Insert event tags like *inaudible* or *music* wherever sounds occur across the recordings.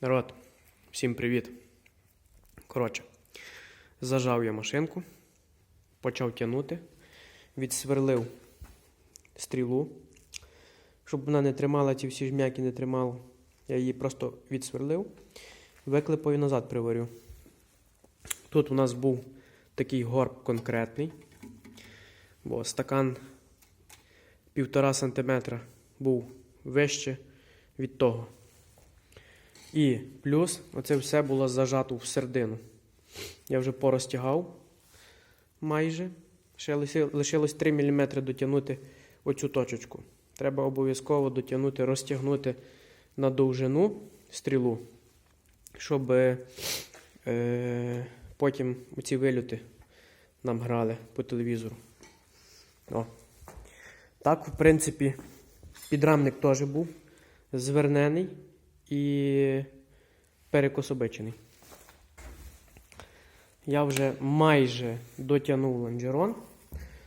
Народ, всім привіт. Коротше, зажав я машинку, почав тягнути, відсверлив стрілу, щоб вона не тримала ці всі жмяки, не тримала. Я її просто відсверлив, виклипаю назад приварю. Тут у нас був такий горб конкретний, бо стакан півтора сантиметра був вище від того. І плюс оце все було зажато в середину. Я вже порозтягав майже. Ще лиши- лишилось 3 мм дотягнути оцю точечку. Треба обов'язково дотягнути, розтягнути на довжину стрілу, щоб е, потім оці вильоти нам грали по телевізору. О. Так, в принципі, підрамник теж був звернений і перекособичений. Я вже майже дотягнув лонжерон.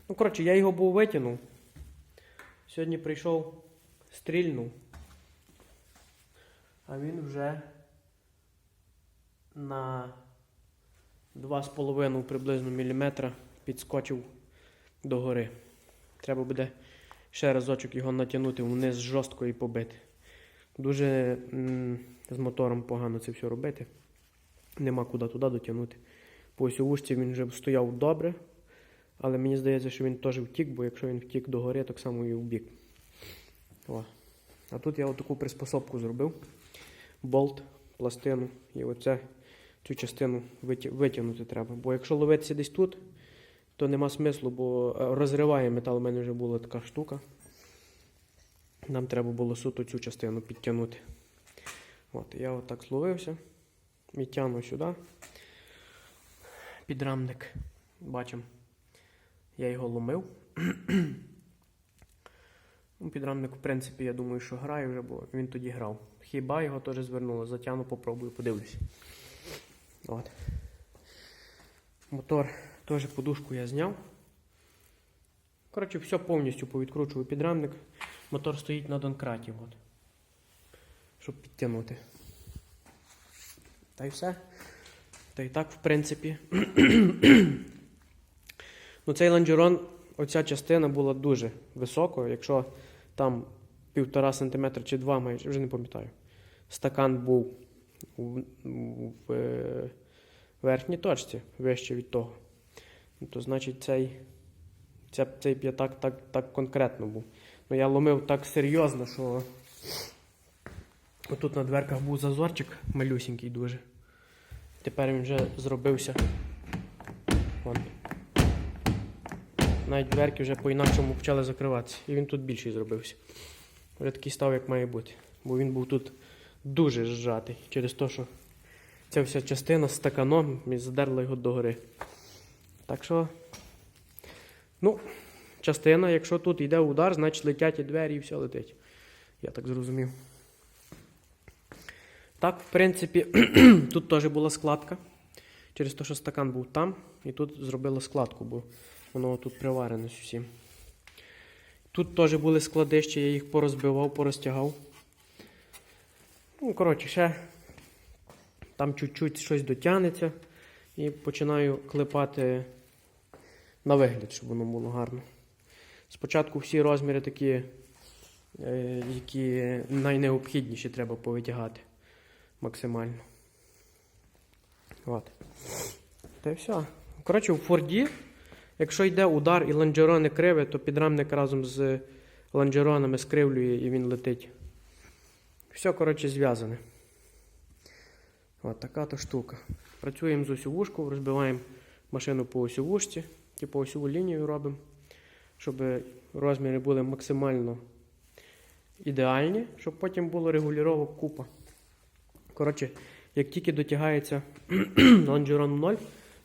Ну, коротше, я його був витягнув. Сьогодні прийшов, стрільнув. А він вже на 2,5 приблизно міліметра підскочив до гори. Треба буде ще разочок його натягнути вниз жорстко і побити. Дуже з мотором погано це все робити. Нема куди туди дотягнути. По осьовушці він вже стояв добре, але мені здається, що він теж втік, бо якщо він втік до гори, так само і в бік. О. А тут я отаку приспособку зробив. Болт, пластину і оце, цю частину витягнути треба. Бо якщо ловитися десь тут, то нема смислу, бо е, розриває метал. У мене вже була така штука. Нам треба було суто цю частину підтягнути. От, я отак зловився. Відтягну сюди. Підрамник. Бачимо. Я його ломив. *clears throat* ну, підрамник, в принципі, я думаю, що грає вже, бо він тоді грав. Хіба його теж звернуло. Затягну, попробую, подивлюсь. От. Мотор теж подушку я зняв. Коротше, все повністю повідкручую підрамник. Мотор стоїть на донкраті, от, щоб підтягнути. Та й все. Та й так, в принципі. *clears throat* ну, цей лонжерон, оця частина була дуже високою. Якщо там півтора сантиметра чи два майже, вже не пам'ятаю. Стакан був в, в е, верхній точці, вище від того. То значить цей, ця, цей п'ятак так, так конкретно був. Ну, я ломив так серйозно, що отут на дверках був зазорчик малюсінький дуже. Тепер він вже зробився. Вон. Навіть дверки вже по-інакшому почали закриватися. І він тут більший зробився. Вже такий став, як має бути. Бо він був тут дуже зжатий через те, що ця вся частина з стаканом задерла його догори. Так що, ну, частина, якщо тут йде удар, значить летять і двері і все летить. Я так зрозумів. Так, в принципі, *clears throat* тут теж була складка. Через те, що стакан був там, і тут зробила складку, бо воно тут приварене з усім. Тут теж були складища, я їх порозбивав, порозтягав. Ну, коротше, ще там чуть-чуть щось дотягнеться і починаю клепати на вигляд, щоб воно було гарно. Спочатку всі розміри такі, е, які найнеобхідніші треба повитягати максимально. От. Та й все. Коротше, в Форді, якщо йде удар і лонжерони криве, то підрамник разом з лонжеронами скривлює і він летить. Все, коротше, зв'язане. От така то штука. Працюємо з осьовушкою, розбиваємо машину по осьовушці, типу осьову лінію робимо, щоб розміри були максимально ідеальні, щоб потім було регулювання купа. Коротше, як тільки дотягається *clears throat* лонжерон 0,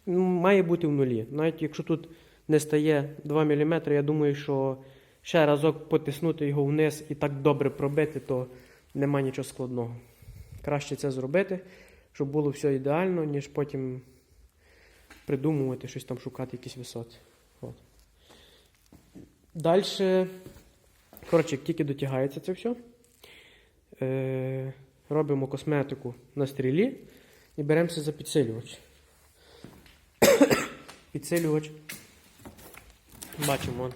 ну, має бути в нулі. Навіть якщо тут не стає 2 мм, я думаю, що ще разок потиснути його вниз і так добре пробити, то нема нічого складного. Краще це зробити, щоб було все ідеально, ніж потім придумувати щось там, шукати якісь висоти. Далі, коротше, тільки дотягається це все, е- робимо косметику на стрілі і беремося за підсилювач. *coughs* підсилювач. Бачимо,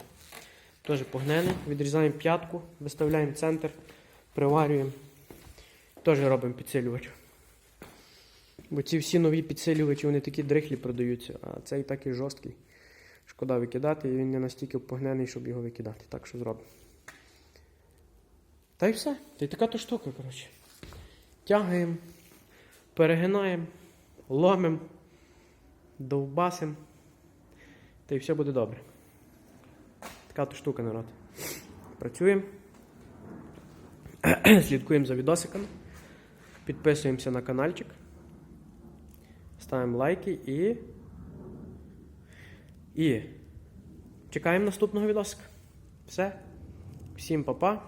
теж погнений. Відрізаємо п'ятку, виставляємо центр, приварюємо. Теж робимо підсилювач. Бо ці всі нові підсилювачі, вони такі дрихлі продаються, а цей такий жорсткий. Шкода викидати, і він не настільки погнений, щоб його викидати. Так що зробимо. Та й все. Та така то штука, коротше. Тягаємо, перегинаємо, ломимо, довбасимо. Та й все буде добре. Така то штука, народ. Працюємо. *clears throat* Слідкуємо за відосиками. Підписуємося на каналчик. Ставимо лайки і. І чекаємо наступного відосика. Все. Всім па-па.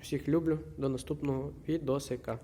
Всіх люблю. До наступного відосика.